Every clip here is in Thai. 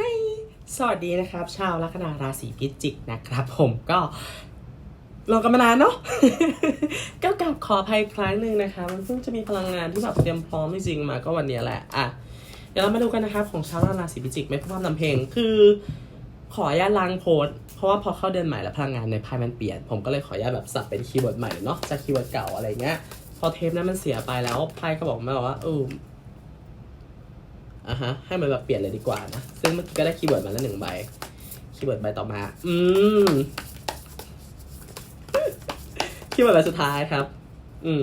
ให้สวัสดีนะครับ ชาวลัคนาราศีพิจิกนะครับ ผมก็รอกันมานานเนาะก็กลับขออภัยครั้งหนึ่งนะคะ มันเพิ่งจะมีพลังงานที่แบบเตรียมพร้อมจริงๆมาก็วันนี้แหละอะเดี๋ยวเรามาดูกันนะครับของชาวราศีพิจิกไม่พูดพร่ำนำเพลงคือ ขออนุญาตล้างโพสเพราะว่าพอเข้าเดือนใหม่แล้วพลังงานในไพ่มันเปลี่ยน ผมก็เลยขออนุญาตแบบสับเป็นคีย์เวิร์ดใหม่เนาะจากคีย์เวิร์ดเก่าอะไรเงี้ยพอเทปนั้นมันเสียไปแล้วไพ่ก็บอกมาว่าเออ อะฮะ ให้มันแบบเปลี่ยนเลยดีกว่านะ ซึ่งเมื่อกี้ก็ได้คีย์เวิร์ดมาแล้วหนึ่งใบ คีย์เวิร์ดใบต่อมา อืม คีย์เวิร์ดใบสุดท้ายครับ อืม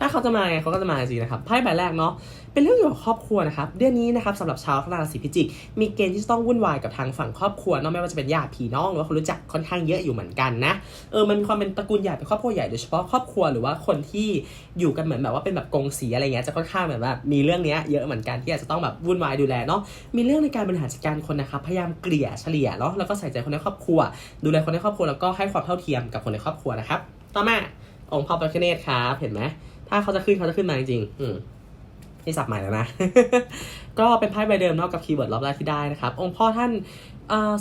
ถ้าเขาจะมาไงเขาก็จะมาจริงนะครับไพ่ใบแรกเนาะเป็นเรื่องเกี่ยวกับครอบครัวนะครับเดือนนี้นะครับสำหรับชาวราศีพิจิก มีเกณฑ์ที่จะต้องวุ่นวายกับทางฝั่งครอบครัวเนอะไม่ว่าจะเป็นญาติพี่น้องหรือว่าคนรู้จักค่อนข้างเยอะอยู่เหมือนกันนะเออมันมีความเป็นตระกูลใหญ่เป็นครอบครัวใหญ่โดยเฉพาะครอบครัวหรือว่าคนที่อยู่กันเหมือนแบบว่าเป็นแบบกงสีอะไรเงี้ยจะค่อนข้างแบบว่ามีเรื่องเนี้ยเยอะเหมือนกันที่อาจจะต้องแบบวุ่นวายดูแลเนาะมีเรื่องในการบริหารจัดการคนนะครับพยายามเกลี่ยเฉลี่ยเนาะแล้วก็ใส่ใจคนในครอบครัว ดูแลคนในครอบครัวแล้วก็ให้ความเท่าเทียมกับคนในครอบครัวนะครับต่อมา องค์พ่อพระคเนศครับเห็นไหมถ้าเขาจะขึ้นเขาจะขึ้นมาจริงๆอืมนี่สับใหม่แล้วนะ ก็เป็นไพ่ใบเดิมเนาะกับคีย์เวิร์ดรอบแรกที่ได้นะครับ องค์พ่อท่าน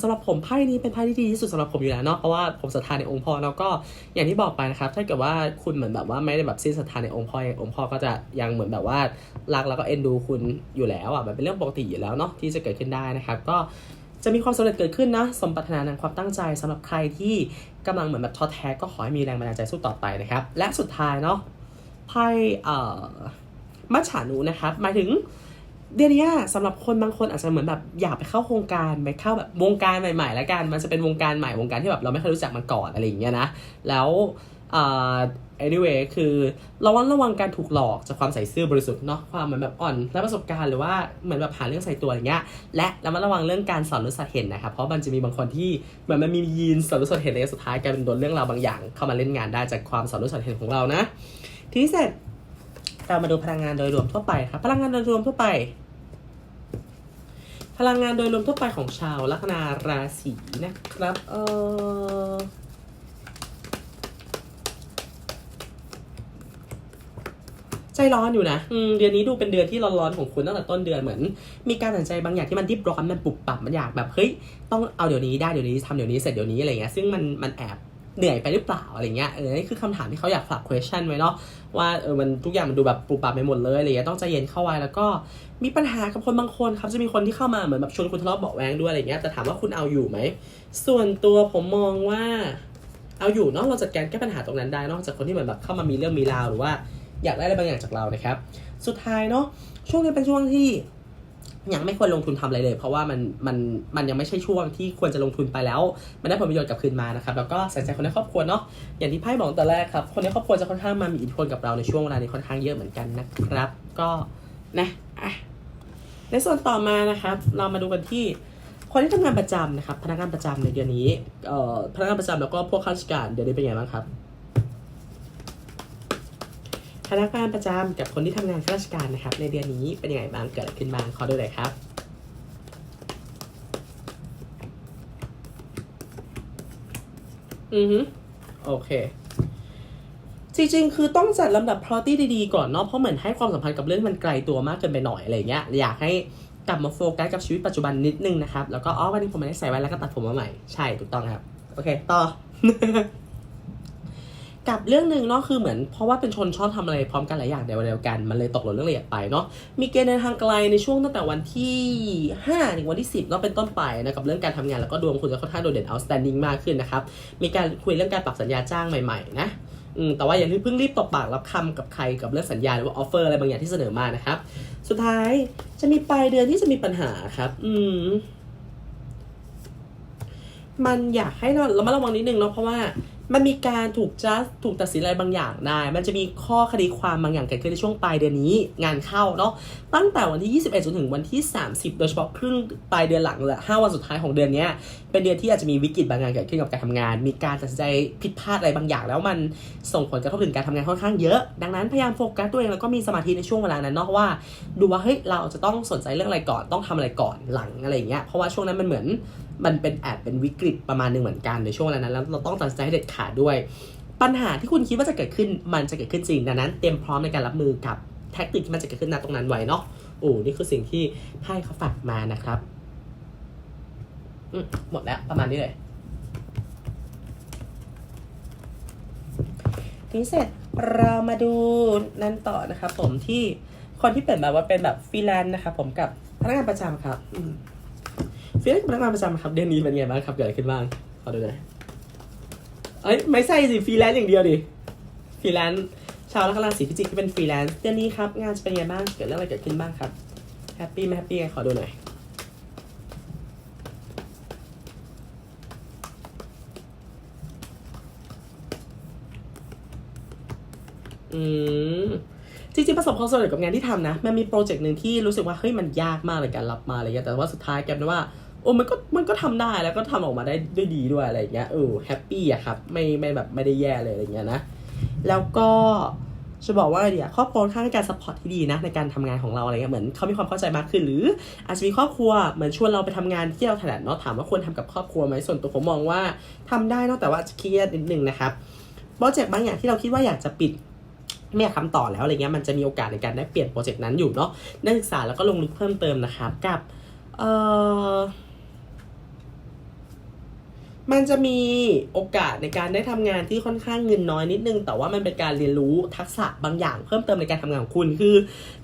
สำหรับผมไพ่นี้เป็นไพ่ที่ดีที่สุดสำหรับผมอยู่แล้วเนาะเพราะว่าผมศรัทธาในองค์พ่อแล้วก็อย่างที่บอกไปนะครับ ถ้าเกิดว่าคุณเหมือนแบบว่าไม่ได้แบบสิ้นศรัทธาในองค์พ่อเององค์พ่อก็จะยังเหมือนแบบว่ารักแล้วก็เอ็นดูคุณอยู่แล้วอะแบบเป็นเรื่องปกติอยู่แล้วเนาะที่จะเกิดขึ้นได้นะครับ ก็จะมีความสำเร็จเกิดขึ้นนะ สมปรารถนาในความตั้งใจสำหรับใครที่ กำลังเหมือนแบบท้อแท้ก็ขอให้มีแรงบันดาลใจสู้ต่อไปนะครับ และสุดท้ายเนาะไพ่เอ่อมัจฉานุนะครับ หมายถึงเดียนเนี้ยสำหรับคนบางคนอาจจะเหมือนแบบอยากไปเข้าโครงการไปเข้าแบบวงการใหม่ๆแล้วกัน มันจะเป็นวงการใหม่วงการที่แบบเราไม่เคยรู้จักมาก่อนอะไรอย่างเงี้ยนะ แล้วอ่า anyway คือระวังระวังการถูกหลอกจากความใส่ซื่อบริสุทธิ์เนาะความเหมือนแบบอ่อนและประสบการณ์หรือว่าเหมือนแบบหาเรื่องใส่ตัวอย่างเงี้ยและระมัดระวังเรื่องการสอนรู้สัตเห็นนะครับเพราะมันจะมีบางคนที่เหมือนมันมียีนสอนรู้สัตเห็นในสุดท้ายกลายเป็นโดนเรื่องราวบางอย่าง เข้ามาเล่นงานได้จากความสอนรู้สัตเห็นของเรานะ ทีนี้เสร็จเรามาดูพลังงานโดยรวมทั่วไปครับพลังงานโดยรวมทั่วไป พลังงานโดยรวมทั่วไปของชาวลัคนาราศีนะครับเออ ใจร้อนอยู่นะอืมเดือนนี้ดูเป็นเดือนที่ร้อนๆของคุณตั้งแต่ต้นเดือนเหมือน มีการตัดสินใจบางอย่างที่มันดิบร้อนมันปุบปับมันอยากแบบเฮ้ยต้องเอาเดี๋ยวนี้ได้เดี๋ยวนี้ทำเดี๋ยวนี้เสร็จเดี๋ยวนี้อะไรเงี้ยซึ่งมันมันแอบเหนื่อยไปหรือเปล่าอะไรเงี้ยเออนี่คือคำถามที่เขาอยากฝาก question ไว้เนาะว่าเออมันทุกอย่างมันดูแบบปุบปับไปหมดเลยอะไรเงี้ยต้องใจเย็นเข้าไว้แล้วก็มีปัญหากับคนบางคนครับจะมีคนที่เข้ามาเหมือนแบบชวนคุณทะเลาะเบาะแวงด้วยอะไรเงี้ยแต่ถามว่าคุณเอาอยู่ไหมส่วนตัวผมมองว่าเอาอยู่เนาะเราจัดการแก้ปัญหาตรงนั้นได้นอกจากคนที่เหมือนแบบเข้ามามีเรื่องมีราวหรือว่า อยากได้อะไรบางอย่างจากเรานะครับ สุดท้ายเนาะช่วงนี้เป็นช่วงที่ยังไม่ควรลงทุนทำอะไรเลย เพราะว่ามันมันมันยังไม่ใช่ช่วงที่ควรจะลงทุนไปแล้ว มันได้ผลประโยชน์กลับคืนมานะครับแล้วก็ใส่ใจคนในครอบครัวเนาะอย่างที่ไพ่บอกตั้งแต่แรกครับคนในครอบครัวจะค่อนข้างมามีอิทธิพลกับเราในช่วงเวลานี้ค่อนข้างเยอะเหมือนกันนะครับ ก็นะอะในส่วนต่อมานะครับ เรามาดูกันที่คนที่ทำงานประจำนะครับพนักงานประจำในเดือนนี้เอ่อพนักงานประจำแล้วก็พวกข้าราชการเดือนนี้เป็นไงบ้างครับ นักงานประจำกับคนที่ทำงานข้าราชการนะครับ ในเดือนนี้เป็นยังไงบ้างเกิดอะไรขึ้นบ้างขอดูหน่อยครับอือฮึโอเค จริงๆ คือต้องจัดลำดับ priority ดีๆ ก่อนเนาะเพราะเหมือนให้ความสัมพันธ์กับเรื่องมันไกลตัวมากเกินไปหน่อยอะไรเงี้ยอยากให้กลับมาโฟกัสกับชีวิตปัจจุบันนิดนึงนะครับ แล้วก็อ๋อวันนี้ผมไม่ได้ใส่ไว้แล้วก็ตัดผมมาใหม่ ใช่ถูกต้องครับ โอเค ต่อ กับเรื่องหนึ่งเนาะคือเหมือนเพราะว่าเป็นชนชอบทำอะไรพร้อมกันหลายอย่างในวันเดียวกัน มันเลยตกหล่นเรื่องละเอียดไปเนาะมีเกณฑ์เดินทางไกลในช่วงตั้งแต่วันที่ 5 ถึงวันที่ 10เนาะเป็นต้นไปนะกับเรื่องการทำงานแล้วก็ดวงคุณจะค่อนข้างโดดเด่น outstanding มากขึ้นนะครับมีการคุยเรื่องการปรับสัญญาจ้างใหม่ๆนะแต่ว่าอย่าเพิ่งรีบตบปากรับคำกับใครกับเรื่องสัญญาหรือว่าออฟเฟอร์อะไรบางอย่างที่เสนอมานะครับ สุดท้ายจะมีปลายเดือนที่จะมีปัญหาครับ อืมมันอยากให้เรารามาระวังนิดนึงเนาะเพราะว่า มันมีการถูกจัดถูกตัดสินอะไรบางอย่างได้มันจะมีข้อคดีความบางอย่างเกิดขึ้นในช่วงปลายเดือนนี้ งานเข้าเนาะตั้งแต่วันที่ 21จนถึงวันที่ 30 โดยเฉพาะครึ่งปลายเดือนหลังเลยห้าวันสุดท้ายของเดือนนี้เป็นเดือนที่อาจจะมีวิกฤตบางอย่างเกิดขึ้นกับการทำงาน มีการตัดสินใจผิดพลาดอะไรบางอย่าง แล้วมันส่งผลกระทบถึงการทำงานค่อนข้างเยอะ ดังนั้นพยายามโฟกัสตัวเองแล้วก็มีสมาธิในช่วงเวลานั้นเนาะว่า ดูว่าเฮ้ยเราจะต้องสนใจเรื่องอะไรก่อนต้องทำอะไรก่อนหลังอะไรอย่างเงี้ยเพราะว่าช่วงนั้นมันเหมือน มันเป็นแอบเป็นวิกฤตประมาณหนึ่งเหมือนกันในช่วงเวลานั้นแล้วเราต้องตัดสินใจให้เด็ดขาดด้วย ปัญหาที่คุณคิดว่าจะเกิดขึ้นมันจะเกิดขึ้นจริงดังนั้น เตรียมพร้อมในการรับมือกับแท็กติกที่มันจะเกิดขึ้นณตรงนั้นไว้เนาะโอ้นี่คือสิ่งที่ไพ่เขาฝากมานะครับหมดแล้วประมาณนี้เลยทีนี้เสร็จเรามาดูนั่นต่อนะครับผมที่คนที่เป็นแบบว่าเป็นแบบฟรีแลนซ์นะครับผมกับพนักงานประจำครับ ฟรีแลนซ์กับพนักงานประจำครับเดือนนี้เป็นไงบ้างครับเกิดอะไรขึ้นบ้างขอดูหน่อยเอ้ยไม่ใช่สิฟรีแลนซ์อย่างเดียวดิฟรีแลนซ์ชาวลัคนาสีพิจิกที่เป็นฟรีแลนซ์เดือนนี้ครับงานจะเป็นไงบ้างเกิดเรื่องอะไรเกิดขึ้นบ้างครับแฮปปี้ไหมแฮปปี้ขอดูหน่อยอืมจริงๆประสบความสำเร็จกับงานที่ทำนะ มันมีโปรเจกต์หนึ่งที่รู้สึกว่า เฮ้ย มันยากมากเลยการรับมาอะไรเงี้ยแต่ว่าสุดท้ายแกเป็นว่า โอ้มันก็มันก็ทำได้แล้วก็ทำออกมาได้ด้วยดีด้วยอะไรเงี้ยเออแฮปปี้อะครับไม่ไม่แบบไม่ได้แย่เลยอะไรเงี้ยนะแล้วก็จะบอกว่าอะไรดีอะครอบครัวข้างการซัพพอร์ตที่ดีนะในการทำงานของเราอะไรเงี้ยเหมือนเขามีความเข้าใจมากขึ้น หรืออาจจะมีครอบครัวเหมือนชวนเราไปทำงานที่เราถนัดเนาะถามว่าควรทำกับครอบครัวไหมส่วนตัวผมมองว่าทำได้นอะแต่ว่าจะเครียดนิดนึงนะครับโปรเจกต์บางอย่างที่เราคิดว่าอยากจะปิดไม่อยากทำต่อแล้วอะไรเงี้ยมันจะมีโอกาสในการได้เปลี่ยนโปรเจกต์นั้นอยู่เนาะได้ศึกษาแล้วก็ลงลึกเพิ่มเติมนะครับกับเออ มันจะมีโอกาสในการได้ทำงานที่ค่อนข้างเงินน้อยนิดนึง แต่ว่ามันเป็นการเรียนรู้ทักษะบางอย่างเพิ่มเติมในการทำงานของคุณคือ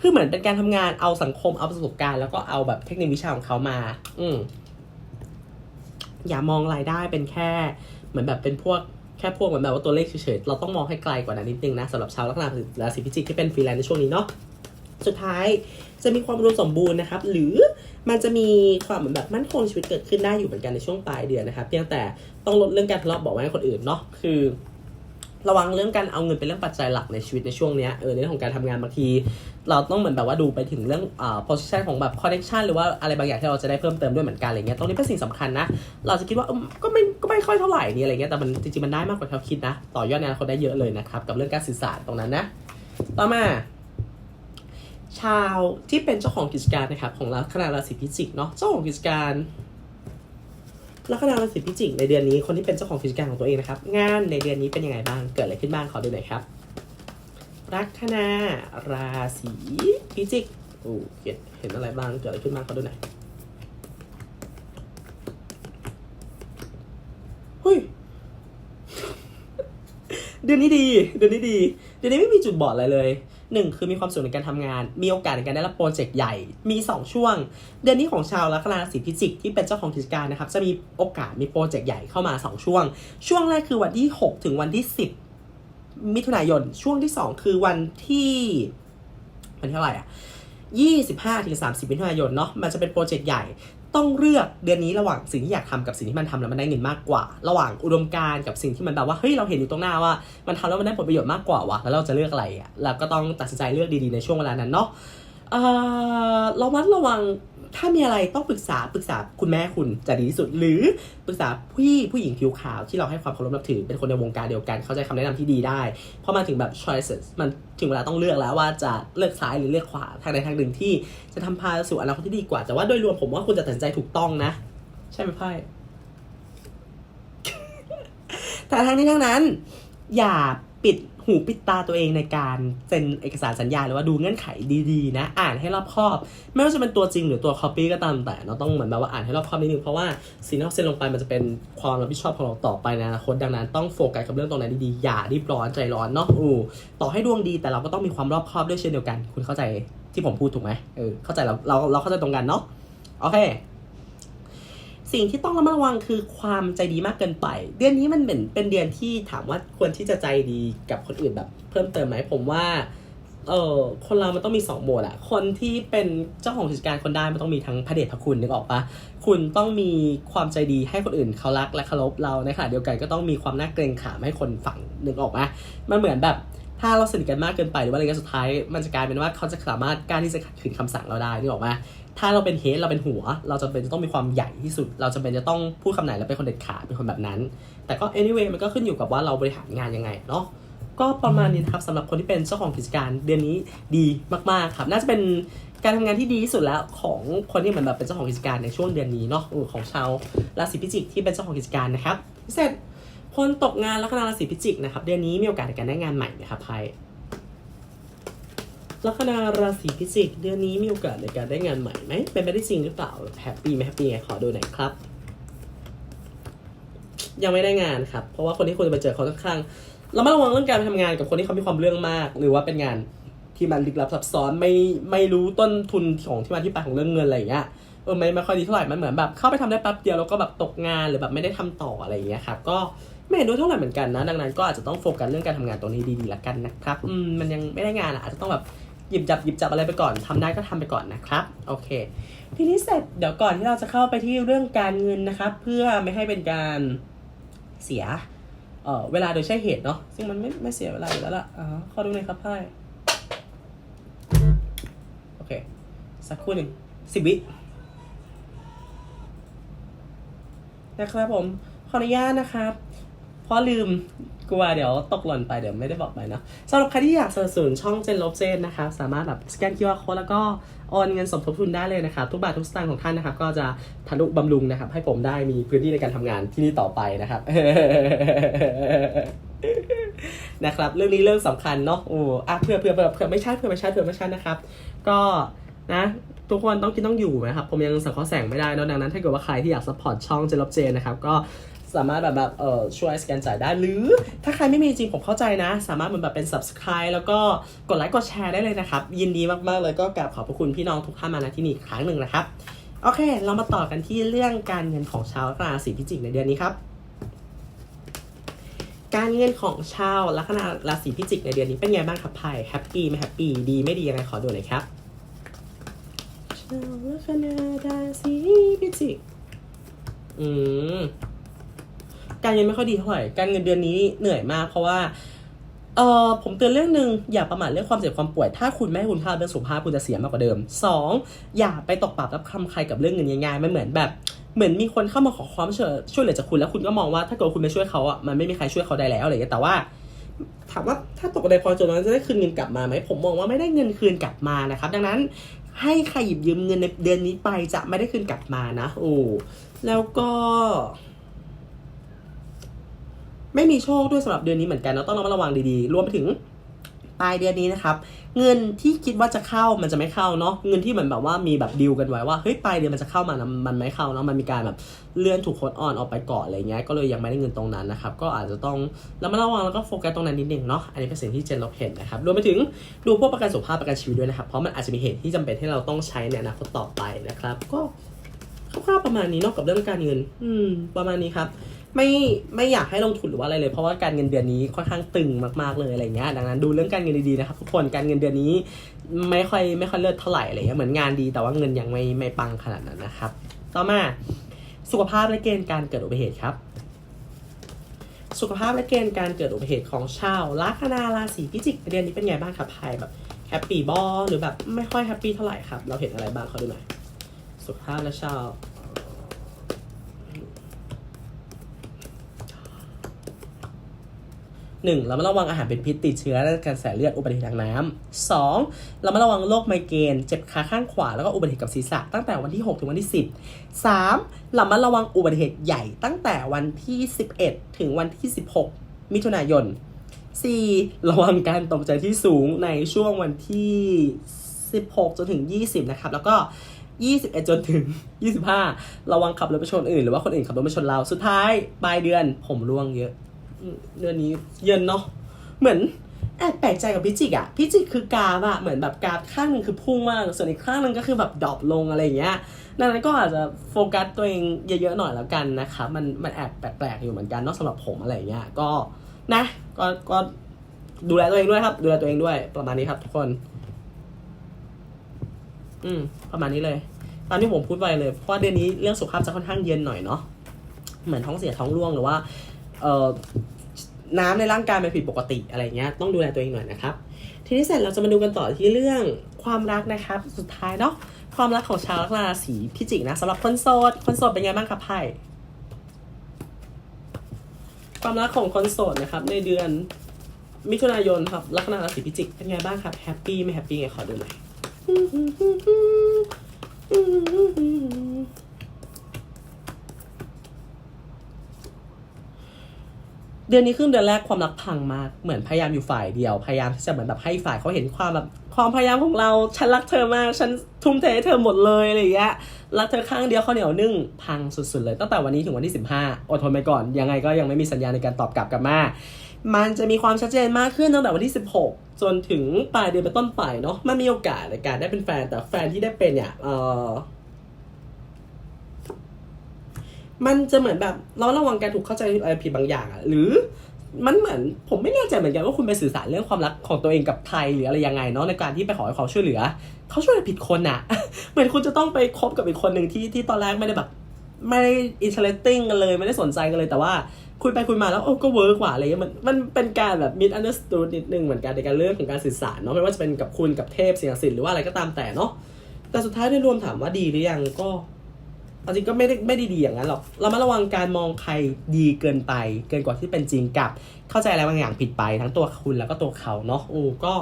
คือเหมือนเป็นการทำงานเอาสังคมเอาประสบการณ์ แล้วก็เอาแบบเทคนิควิชาของเขามา อืมอย่ามองรายได้เป็นแค่ เหมือนแบบเป็นพวกแค่พวกเหมือนแบบว่าตัวเลขเฉยๆเราต้องมองให้ไกลกว่านั้นนิดนึงนะสำหรับชาวลัคนาราศีพิจิกที่เป็นฟรีแลนซ์ในช่วงนี้เนาะ สุดท้ายจะมีความอุดมสมบูรณ์นะครับ หรือมันจะมีความเหมือนแบบมั่นคงชีวิตเกิดขึ้นได้อยู่เหมือนกันในช่วงปลายเดือนนะครับเพียงแต่ต้องลดเรื่องการทะเลาะเบอกไว้ให้คนอื่นเนาะคือระวังเรื่องการเอาเงินเป็นเรื่องปัจจัยหลักในชีวิตในช่วงนี้เออในเรื่องของการทำงานบางที เราต้องเหมือนแบบว่าดูไปถึงเรื่องอ่า position ของแบบ connection หรือว่าอะไรบางอย่างที่เราจะได้เพิ่มเติมด้วยเหมือนกันอะไรเงี้ยตรงนี้เป็นสิ่งสำคัญนะ เราจะคิดว่าเออก็ไม่ก็ไม่ค่อยเท่าไหร่นี่อะไรเงี้ยแต่มันจริงๆมันได้มากกว่าที่เราคิดนะ ต่อยอดในอนาคตได้เยอะเลยนะครับกับเรื่องการสื่อสารตรงนั้นนะ ต่อมา ชาวที่เป็นเจ้าของกิจการนะครับของลัคนาราศีพิจิกเนาะเจ้าของกิจการลัคนาราศีพิจิกในเดือนนี้คนที่เป็นเจ้าของกิจการของตัวเองนะครับ งานในเดือนนี้เป็นยังไงบ้างเกิดอะไรขึ้นบ้างขอดูหน่อยครับลัคนาราศีพิจิกโอ้เห็นเห็นอะไรบ้างเกิดอะไรขึ้นบ้างขอดูหน่อยเฮ้ยเดือนนี้ดีเดือนนี้ดีเดือนนี้ไม่มีจุดบอดอะไรเลย หนึ่งคือมีความสุขในการทำงาน มีโอกาสในการได้รับโปรเจกต์ใหญ่ มี 2 ช่วง เดือนนี้ของชาวลัคนาราศีพิจิกที่เป็นเจ้าของกิจการนะครับ จะมีโอกาสมีโปรเจกต์ใหญ่เข้ามา 2 ช่วง ช่วงแรกคือวันที่ 6 ถึงวันที่ 10 มิถุนายน ช่วงที่ 2 คือวันที่วันเท่าไหร่อะ25ถึง30มิถุนายนเนาะมันจะเป็นโปรเจกต์ใหญ่ ต้องเลือกเดือนนี้ระหว่างสิ่งที่อยากทำกับสิ่งที่มันทำแล้วมันได้เงินมากกว่า ระหว่างอุดมการณ์กับสิ่งที่มันแบบว่าเฮ้ยเราเห็นอยู่ตรงหน้าว่า มันทำแล้วมันได้ผลประโยชน์มากกว่าวะแล้วเราจะเลือกอะไรอะเราก็ต้องตัดสินใจเลือกดีๆในช่วงเวลานั้นเนาะ ระวัดระวังถ้ามีอะไรต้องปรึกษาปรึกษาคุณแม่คุณจะดีที่สุด หรือปรึกษาผู้ผู้หญิงผิวขาวที่เราให้ความเคารพนับถือเป็นคนในวงการเดียวกัน เข้าใจคำแนะนำที่ดีได้เพราะมันถึงแบบ choices มันถึงเวลาต้องเลือกแล้วว่าจะเลือกซ้ายหรือเลือกขวาทางใดทางหนึ่งที่จะทำพาสู่อนาคตที่ดีกว่า แต่ว่าโดยรวมผมว่าคุณจะตัดสินใจถูกต้องนะ ใช่ไหมพ่แต่ทั้งนี้ทั้งนั้น อย่าปิด หูปิดตาตัวเองในการเซ็นเอกสารสัญญาหรือว่าดูเงื่อนไขดีๆนะ อ่านให้รอบคอบ ไม่ว่าจะเป็นตัวจริงหรือตัว copy ก็ตามแต่เราต้องเหมือนแบบว่าอ่านให้รอบคอบนิดนึงเพราะว่าสิ่งที่เราเซ็นลงไปมันจะเป็นความรับผิดชอบของเราต่อไปในอนาคตดังนั้นต้องโฟกัสกับเรื่องตรงนั้นดีๆอย่ารีบร้อนใจร้อนเนาะอูต่อให้ดวงดีแต่เราก็ต้องมีความรอบคอบด้วยเช่นเดียวกัน คุณเข้าใจที่ผมพูดถูกไหมเออเข้าใจเราเราเราเข้าใจตรงกันเนาะโอเค สิ่งที่ต้องระมัดระวังคือความใจดีมากเกินไป เดือนนี้มันเป็นเป็นเดือนที่ถามว่าควรที่จะใจดีกับคนอื่นแบบ เพิ่มเติมไหมผมว่าเออคนเรามันต้องมีสองโหมดอะคนที่เป็นเจ้าของกิจการคนได้มันต้องมีทั้งพระเดชพระคุณนึกออกปะคุณต้องมีความใจดีให้คนอื่นเขารักและเคารพเราในขณะเดียวกันก็ต้องมีความน่าเกรงขามให้คนฝั่งนึกออกปะมันเหมือนแบบถ้าเราสนิทกันมากเกินไปหรือว่าอะไรกันสุดท้าย มันจะกลายเป็นว่าเขาจะสามารถกล้ารที่จะขัดขืนคำสั่งเราได้นึกออกปะ ถ้าเราเป็นเฮดเราเป็นหัว เราจะเป็นจะต้องมีความใหญ่ที่สุด เราจะเป็นจะต้องพูดคำไหนแล้วเป็นคนเด็ดขาดเป็นคนแบบนั้น แต่ก็ anyway มันก็ขึ้นอยู่กับว่าเราบริหารงานยังไงเนาะก็ประมาณนี้นะครับสำหรับคนที่เป็นเจ้าของกิจการเดือนนี้ดีมากๆครับ น่าจะเป็นการทำงานที่ดีที่สุดแล้วของคนที่เหมือนแบบเป็นเจ้าของกิจการในช่วงเดือนนี้เนาะของชาวราศีพิจิกที่เป็นเจ้าของกิจการนะครับเสร็จคนตกงานลัคนาราศีพิจิกนะครับเดือนนี้มีโอกาสในการได้งานใหม่นะครับไพ่ ลัคนาราศีพิจิก เดือนนี้มีโอกาสในการได้งานใหม่ไหมเป็นไปได้จริงหรือเปล่าแฮปปี้ไหมแฮปปี้ไงขอดูหน่อยครับ ยังไม่ได้งานครับ เพราะว่าคนที่คุณจะไปเจอเขาค่อนข้างเราไม่ระวังเรื่องการไปทำงานกับคนที่เขามีความเรื่องมาก หรือว่าเป็นงานที่มันลึกลับซับซ้อนไม่ไม่รู้ต้นทุนของที่มาที่ไปของเรื่องเงินอะไรอย่างเงี้ยเออไม่ไม่ค่อยดีเท่าไหร่มันเหมือนแบบเข้าไปทำได้แป๊บเดียวแล้วก็แบบตกงานหรือแบบไม่ได้ทำต่ออะไรอย่างเงี้ยครับก็ไม่เห็นด้วยเท่าไหร่เหมือนกันนะ ดังนั้นก็อาจจะต้องโฟกัสเรื่องการทำงานตรงนี้ดีๆละกันนะครับ อืม มันยังไม่ได้งานอะอาจจะต้องแบบ หยิบจับหยิบจับอะไรไปก่อนทำได้ก็ทำไปก่อนนะครับ โอเค ทีนี้เสร็จเดี๋ยวก่อนที่เราจะเข้าไปที่เรื่องการเงินนะครับ เพื่อไม่ให้เป็นการเสียเอ่อเวลาโดยใช่เหตุเนาะซึ่งมันไม่ไม่เสียเวลาอยู่แล้วล่ะอ๋อขอดูหน่อยครับไพ่โอเค สักครู่หนึ่งสิบวินะครับผมขออนุญาตนะครับเพราะลืม กลัวเดี๋ยวตกหล่นไปเดี๋ยวไม่ได้บอกไปนะสำหรับใครที่อยากสนับสนุนช่องเจนลบเจนนะครับสามารถแบบสแกน QR code แล้วก็โอนเงินสมทบทุนได้เลยนะครับทุกบาททุกสตางค์ของท่านนะครับก็จะทะลุบำรุงนะครับ ให้ผมได้มีพื้นที่ในการทำงานที่นี่ต่อไปนะครับนะครับเรื่องนี้เรื่องสำคัญเนาะโอ้อะเพื่อเพื่อเพื่อเพื่อไม่ใช่เพื่อไม่ใช่เพื่อไม่ใช่นะครับ ก็นะทุกคนต้องกินต้องอยู่นะครับ ผมยังสังเคราะห์แสงไม่ได้นอะดังนั้นถ้าเกิดว่าใครที่อยากสปอร์ตช่องเจนลบเจนนะครับ ก็ สามารถแบบแบบเออช่วยสแกนจ่ายได้ หรือถ้าใครไม่มีจริงผมเข้าใจนะ สามารถเหมือนแบบเป็น subscribe แล้วก็กดไลค์กดแชร์ได้เลยนะครับ ยินดีมากๆเลยก็กราบขอบพระคุณพี่น้องทุกท่านมาณที่นี่อีกครั้งหนึ่งนะครับ โอเค เรามาต่อกันที่เรื่องการเงินของชาวราศีพิจิกในเดือนนี้ครับ การเงินของชาวลัคนาราศีพิจิกในเดือนนี้เป็นไงบ้างครับไพ่แฮปปี้ไม่แฮปปี้ดีไม่ดียังไงขอดูหน่อยครับชาวลัคนาราศีพิจิกอืม การเงินไม่ค่อยดีเท่าไหร่การเงินเดือนนี้เหนื่อยมากเพราะว่าเออผมเตือนเรื่องหนึ่งอย่าประมาทเรื่องความเจ็บความป่วย ถ้าคุณไม่ให้คุณค่าเรื่องสุขภาพคุณจะเสียมากกว่าเดิมสองอย่าไปตกปากรับคำใครกับเรื่องเงินง่ายๆมันเหมือนแบบ เหมือนมีคนเข้ามาขอความช่วยช่วยเหลือจากคุณแล้วคุณก็มองว่าถ้าเกิดคุณไม่ช่วยเขาอะมันไม่มีใครช่วยเขาได้แล้วอะไรอย่างเงี้ยแต่ว่าถามว่าถ้าตกในพอจนนั้นจะได้คืนเงินกลับมาไหมผมมองว่าไม่ได้เงินคืนกลับมานะครับ ดังนั้นให้ใครหยิบยืมเงินในเดือนนี้ไปจะไม่ได้คืนกลับมานะโอ้แล้วก็ ไม่มีโชคด้วยสำหรับเดือนนี้เหมือนกันเราต้องระมัดระวังดีๆ รวมไปถึงปลายเดือนนี้นะครับ เงินที่คิดว่าจะเข้ามันจะไม่เข้าเนาะเงินที่เหมือนแบบว่ามีแบบดีลกันไว้ว่าเฮ้ยปลายเดือนมันจะเข้ามานะมันไม่เข้าเนาะมันมีการแบบเลื่อนถูกคดออนออกไปก่อนอะไรเงี้ยก็เลยยังไม่ได้เงินตรงนั้นนะครับก็อาจจะต้องระมัดระวังแล้วก็โฟกัสตรงนั้นนิดนึงเนาะอันนี้เป็นสิ่งที่เจนเราเห็นนะครับรวมไปถึงดูพวกประกันสุขภาพประกันชีวิตด้วยนะครับเพราะมันอาจจะมีเหตุที่จำเป็นที่เราต้องใช้ในอนาคตต่อไปนะครับ ก็คร่าวๆประมาณนี้เนอกกับเรื่องการเงิน อืม ประมาณนี้ครับ ไม่ไม่อยากให้ลงทุนหรือว่าอะไรเลยเพราะว่าการเงินเดือนนี้ค่อนข้างตึงมากๆเลยอะไรเงี้ยดังนั้นดูเรื่องการเงินดีๆนะครับทุกคนการเงินเดือนนี้ไม่ค่อยไม่ค่อยเลิศเท่าไหร่อะไรเงี้ยเหมือนงานดีแต่ว่าเงินยังไม่ไม่ปังขนาดนั้นนะครับ ต่อมาสุขภาพและเกณฑ์การเกิดอุบัติเหตุครับ สุขภาพและเกณฑ์การเกิดอุบัติเหตุของชาวลัคนาราศีพิจิกเดือนนี้เป็นไงบ้างครับไพ่แบบแฮปปี้บอหรือแบบไม่ค่อยแฮปปี้เท่าไหร่ครับเราเห็นอะไรบ้างเขาดูหน่อยสุขภาพและชาว หนึ่งเรามาระวังอาหารเป็นพิษติดเชื้อและการแสเลือดอุบัติเหตุทางน้ำสองเรามาระวังโรคไมเกรนเจ็บขาข้างขวาแล้วก็อุบัติเหตุกับศีรษะตั้งแต่วันที่ 6 ถึงวันที่ 10 3. เรามาระวังอุบัติเหตุใหญ่ตั้งแต่วันที่ 11 ถึงวันที่ 16 มิถุนายน 4. ระวังการตกใจที่สูงในช่วงวันที่ 16 จนถึง 20 นะครับ แล้วก็ 21 จนถึง 25 ระวังขับรถไปชนอื่น หรือว่าคนอื่นขับรถไปชนเรา สุดท้ายปลายเดือนผมร่วงเยอะ เดือนนี้เย็นเนาะเหมือนแอบแปลกใจกับพิจิกอะพิจิกคือกราฟอะเหมือนแบบกราฟข้างหนึ่งคือพุ่งมาก ส่วนอีกข้างหนึ่งก็คือแบบดรอปลงอะไรอย่างเงี้ยดังนั้นก็อาจจะโฟกัสตัวเองเยอะๆหน่อยแล้วกันนะครับมันมันแอบแปลกๆอยู่เหมือนกันนอกสำหรับผมอะไรอย่างเงี้ยก็นะก็ก็ดูแลตัวเองด้วยครับ ดูแลตัวเองด้วยประมาณนี้ครับทุกคน อืม ประมาณนี้เลย ตามที่ผมพูดไปเลยเพราะเดือนนี้เรื่องสุขภาพจะค่อนข้างเย็นหน่อยเนาะเหมือนท้องเสียท้องร่วงหรือว่า เอ่อน้ำในร่างกายมันผิดปกติอะไรเงี้ยต้องดูแลตัวเองหน่อยนะครับ ทีนี้เสร็จเราจะมาดูกันต่อที่เรื่องความรักนะครับสุดท้ายเนาะความรักของชาวลัคนาราศีพิจิกนะสำหรับคนโสดคนโสดเป็นไงบ้างครับไพ่ความรักของคนโสดนะครับ ในเดือนมิถุนายนครับลัคนาราศีพิจิกเป็นไงบ้างครับแฮปปี้ไม่แฮปปี้ไงขอดูหน่อย เดือนนี้ครึ่งเดือนแรกความรักพังมากเหมือนพยายามอยู่ฝ่ายเดียว พยายามที่จะเหมือนแบบให้ฝ่ายเขาเห็นความแบบความพยายามของเราฉันรักเธอมากฉันทุ่มเทให้เธอหมดเลยอะไรอย่างเงี้ยรักเธอข้างเดียวข้าเหนียวนึ่งพังสุดๆเลยตั้งแต่วันนี้ถึงวันที่ 15 อดทนไปก่อน ยังไงก็ยังไม่มีสัญญาณในการตอบกลับกลับมา มันจะมีความชัดเจนมากขึ้นตั้งแต่วันที่ 16 จนถึงปลายเดือนเป็นต้นไปเนาะมันมีโอกาสในการได้เป็นแฟนแต่แฟนที่ได้เป็นเนี่ยเออ มันจะเหมือนแบบเราระวังการถูกเข้าใจอะไรผิดบางอย่างอะหรือมันเหมือนผมไม่แน่ใจเหมือนกันว่าคุณไปสื่อสารเรื่องความรักของตัวเองกับใครหรืออะไรยังไงเนาะในการที่ไปขอให้เขาช่วยเหลือ เขาช่วยผิดคนอะเหมือนคุณจะต้องไปคบกับอีกคนหนึ่งที่ที่ตอนแรกไม่ได้แบบไม่ได้อินเทอร์เ t ติ้งกันเลยไม่ได้สนใจกันเลยแต่ว่าคุยไปคุยมาแล้วโอ้ก็เวิร์กกว่าอะไรเงี้ยมันมันเป็นการแบบมิดอันเดอร์สตูดนิดนึงเหมือนกันในการเรื่องของการสื่อสารเนาะไม่ว่าจะเป็นกับคุณกับเทพเสียงศิลป์หรือว่าอะไรก็ตามแต่เนาะแต่สุดท้ายโดยรวมถามว่าดีหรือยังก็ เอาจริงก็ไม่ได้ไม่ได้ดีอย่างนั้นหรอก เรามาระวังการมองใครดีเกินไป เกินกว่าที่เป็นจริงกับ เข้าใจอะไรบางอย่างผิดไปทั้งตัวคุณแล้วก็ตัวเขาเนาะโอ้ก็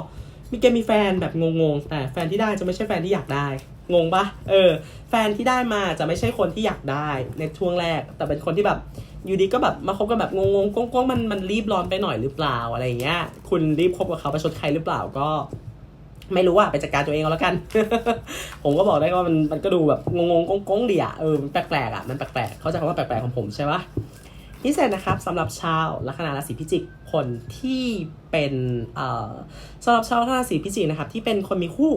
มีเกมมีแฟนแบบงงๆแต่แฟนที่ได้จะไม่ใช่แฟนที่อยากได้ งงปะเออ แฟนที่ได้มาจะไม่ใช่คนที่อยากได้ในช่วงแรก แต่เป็นคนที่แบบอยู่ดีก็แบบมาคบกันแบบงงๆก้งๆมันมันรีบร้อนไปหน่อยหรือเปล่าอะไรอย่างเงี้ย คุณรีบคบกับเขาไปชดใครหรือเปล่าก็ ไม่รู้อะไปจัดการตัวเองเอาแล้วกัน ผมก็บอกได้ว่ามันมันก็ดูแบบงงๆกงๆดีอะเออมันแปลกๆอะมันแปลกๆ เขาใจะคำว่าแปลกๆของผมใช่ปะพิเศษนะครับสำหรับชาวลัคนาราศีพิจิกคนที่เป็นเอ่อสำหรับชาวลัคนาราศีพิจิกนะครับที่เป็นคนมีคู่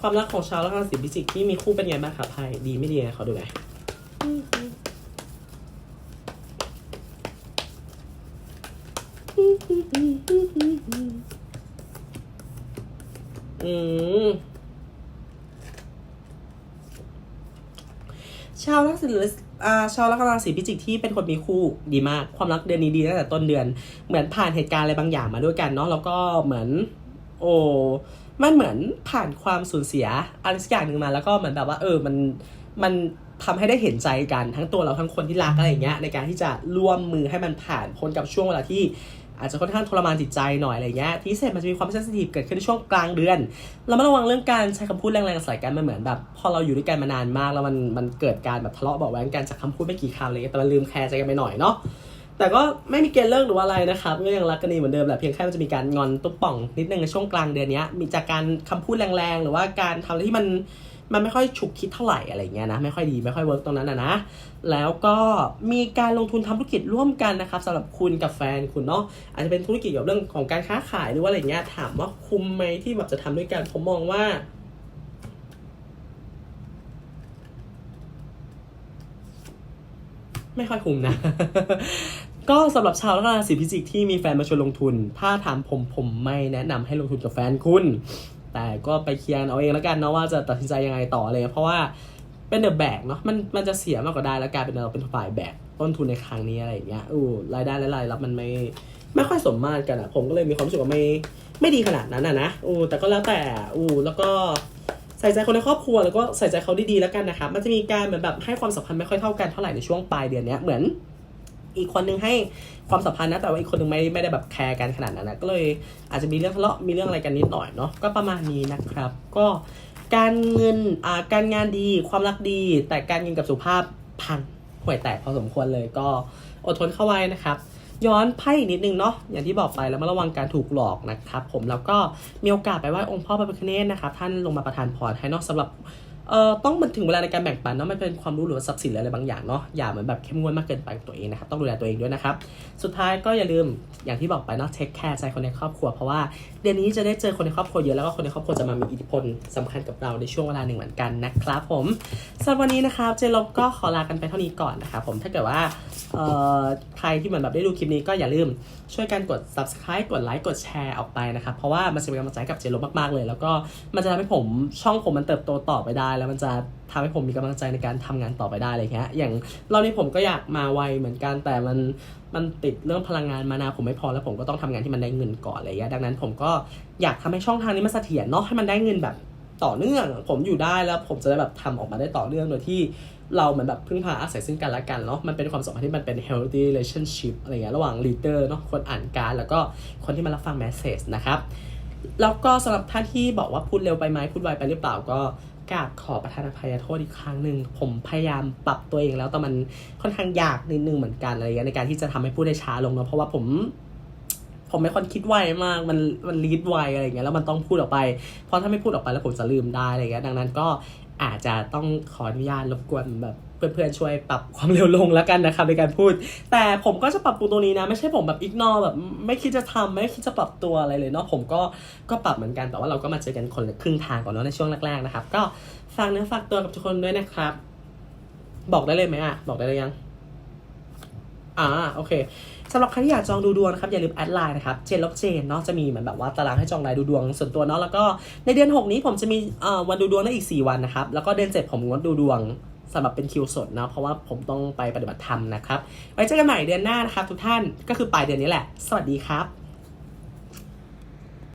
ความรักของชาวลัคนาราศีพิจิกที่มีคู่เป็นไงบ้างครับไพ่ดีไม่ดีไงขอดูหน่อยอ มชาวลัคนาอ่าชาวลัคนาราศีพิจิกที่เป็นคนมีคู่ดีมาก ความรักเดือนนี้ดีตั้งแต่ต้นเดือน เหมือนผ่านเหตุการณ์อะไรบางอย่างมาด้วยกันเนาะแล้วก็เหมือน โอ้มันเหมือนผ่านความสูญเสียอะไรสักอย่างหนึ่งมา แล้วก็เหมือนแบบว่า เออมันมันทำให้ได้เห็นใจกันทั้งตัวเราทั้งคนที่รักอะไรอย่างเงี้ยในการที่จะร่วมมือให้มันผ่านพ้นกับช่วงเวลาที่ อาจจะค่อนข้างทรมานจิตใจหน่อยอะไรเงี้ยที่พิเศษมันจะมีความเซนซิทีฟเกิดขึ้นในช่วงกลางเดือนเราไม่ระวังเรื่องการใช้คำพูดแรงๆใส่กันมันเหมือนแบบ พอเราอยู่ด้วยกันมานานมากแล้วมันมันเกิดการแบบทะเลาะเบาะแว้งกันจากคำพูดไม่กี่คำอะไรเงี้ยแต่มันลืมแคร์ใจกันไปหน่อยเนาะแต่ก็ไม่มีเกณฑ์เลิกหรือว่าอะไรนะครับก็ยังรักกันดีเหมือนเดิมแหละเพียงแค่มันจะมีการงอนตุ๊บป่องนิดนึงในช่วงกลางเดือนเนี้ยมีจากการคำพูดแรงๆ หรือว่าการทำอะไรที่มัน มันไม่ค่อยฉุกคิดเท่าไหร่อะไรเงี้ยนะไม่ค่อยดีไม่ค่อยเวิร์กตรงนั้นนะนะแล้วก็มีการลงทุนทำธุรกิจร่วมกันนะครับสำหรับคุณกับแฟนคุณเนาะอาจจะเป็นธุรกิจเกี่ยวกับเรื่องของการค้าขายหรือว่าอะไรเงี้ยถามว่าคุ้มไหมที่แบบจะทำด้วยกันผมมองว่าไม่ค่อยคุ้มนะ ก็สำหรับชาวราศีพิจิกที่มีแฟนมาชวนลงทุน ถ้าถามผมผมไม่แนะนำให้ลงทุนกับแฟนคุณ แต่ก็ไปเคลียร์เอาเองแล้วกันเนาะว่าจะตัดสินใจยังไงต่อเลยเพราะว่าเป็นเดอะแบกเนาะมันมันจะเสียมากกว่าได้แล้วกลายเป็นเราเป็นฝ่ายแบกต้นทุนในครั้งนี้อะไรอย่างเงี้ยอู้รายได้และรายรับมันไม่ไม่ค่อยสมมาตรกันอะผมก็เลยมีความรู้สึกว่าไม่ไม่ดีขนาดนั้นอะนะอู้แต่ก็แล้วแต่อู้แล้วก็ใส่ใจคนในครอบครัวแล้วก็ใส่ใจเขาดีๆแล้วกันนะครับมันจะมีการเหมือนแบบให้ความสัมพันธ์ไม่ค่อยเท่ากันเท่าไหร่ในช่วงปลายเดือนเนี้ยเหมือน อีกคนนึงให้ความสัมพันธ์นะแต่ว่าอีกคนนึงไม่ไม่ได้แบบแคร์กันขนาดนั้นนะก็เลยอาจจะมีเรื่องทะเลาะมีเรื่องอะไรกันนิดหน่อยเนาะก็ประมาณนี้นะครับ ก็การเงินอ่าการงานดีความรักดี แต่การเงินกับสุภาพพังห่วยแตกพอสมควรเลยก็อดทนเข้าไว้นะครับ ย้อนไพ่อีกนิดนึงเนาะอย่างที่บอกไปแล้วมาระวังการถูกหลอกนะครับ ผมแล้วก็มีโอกาสไปไหว้องค์พ่อพระพิฆเนศนะครับท่านลงมาประทานพรให้เนอกสำหรับ เอ่อต้องมันถึงเวลาในการแบ่งปันเนาะมันเป็นความรู้หรือว่าทรัพย์สินหรืออะไรบางอย่างเนาะอย่าเหมือนแบบเข้มงวดมากเกินไปกับตัวเองนะครับต้องดูแลตัวเองด้วยนะครับ สุดท้ายก็อย่าลืมอย่างที่บอกไปเนาะเทคแคร์ใจคนในครอบครัวเพราะว่า เดือนนี้จะได้เจอคนในครอบครัวเยอะแล้วก็คนในครอบครัวจะมามีอิทธิพลสำคัญกับเราในช่วงเวลาหนึ่งเหมือนกันนะครับผมสำหรับวันนี้นะครับเจลบก็ขอลากันไปเท่านี้ก่อนนะครับผมถ้าเกิดว่าใครที่เหมือนแบบได้ดูคลิปนี้ก็อย่าลืมช่วยกันกด subscribe กดไลค์กดแชร์ออกไปนะครับเพราะว่ามันจะเป็นกำลังใจกับเจลบมากๆเลย แล้วก็มันจะทำให้ผมช่องผมมันเติบโตต่อไปได้ แล้วมันจะ ทำให้ผมมีกำลังใจในการทำงานต่อไปได้อะไรเงี้ยอย่างรอบนี้ผมก็อยากมาไวเหมือนกันแต่มันมันติดเรื่องพลังงานมานาผมไม่พอแล้วผมก็ต้องทำงานที่มันได้เงินก่อนอะไรอย่างเงี้ยดังนั้นผมก็อยากทำให้ช่องทางนี้มันเสถียรเนาะให้มันได้เงินแบบต่อเนื่อง ผมอยู่ได้แล้วผมจะได้แบบทำออกมาได้ต่อเนื่องโดยที่เราเหมือนแบบพึ่งพาอาศัยซึ่งกันและกันเนาะมันเป็นความสัมพันธ์ที่มันเป็น healthy relationship อะไรเงี้ยระหว่าง leader เนาะคนอ่านการดแล้วก็คนที่มารับฟัง message นะครับแล้วก็สำหรับท่านที่บอกว่าพูดเร็วไปไหมพูดไวไปหรือเปล่าก็ กราบขอประธานอภัยโทษอีกครั้งหนึ่งผมพยายามปรับตัวเองแล้วแต่มันค่อนข้างยากนิดนึงเหมือนกันอะไรเงี้ยในการที่จะทำให้พูดได้ช้าลงเนาะเพราะว่าผม ผมไม่ค่อนคิดไวมากมันมันลีดไวอะไรเงี้ยแล้วมันต้องพูดออกไปเพราะถ้าไม่พูดออกไปแล้วผมจะลืมได้อะไรเงี้ยดังนั้นก็อาจจะต้องขออนุญาตรบกวนแบบเพื่อนๆช่วยปรับความเร็วลงแล้วกันนะครับในการพูด แต่ผมก็จะปรับปรุงตรงนี้นะ ไม่ใช่ผมแบบอิกนอแบบไม่คิดจะทำไม่คิดจะปรับตัวอะไรเลยเนาะผมก็ก็ปรับเหมือนกันแต่ว่าเราก็มาเจอกันคนละครึ่งทางก่อนเนาะในช่วงแรกๆนะครับ ก็ฝากเนื้อฝากตัวกับทุกคนด้วยนะครับ บอกได้เลยไหมอะ บอกได้เลยยัง อ่าโอเค สำหรับใครที่อยากจองดูดวงนะครับอย่าลืมแอดไลน์นะครับเจนล็อกเจนเนาะจะมีเหมือนแบบว่าตารางให้จองรายดูดวงส่วนตัวเนาะแล้วก็ในเดือน 6 นี้ผมจะมีวันดูดวงได้อีก 4 วันนะครับแล้วก็เดือน 7 ผมงดดูดวงสำหรับเป็นคิวสดเนาะเพราะว่าผมต้องไปปฏิบัติธรรมนะครับไว้เจอกันใหม่เดือนหน้านะครับทุกท่านก็คือปลายเดือนนี้แหละ สวัสดีครับ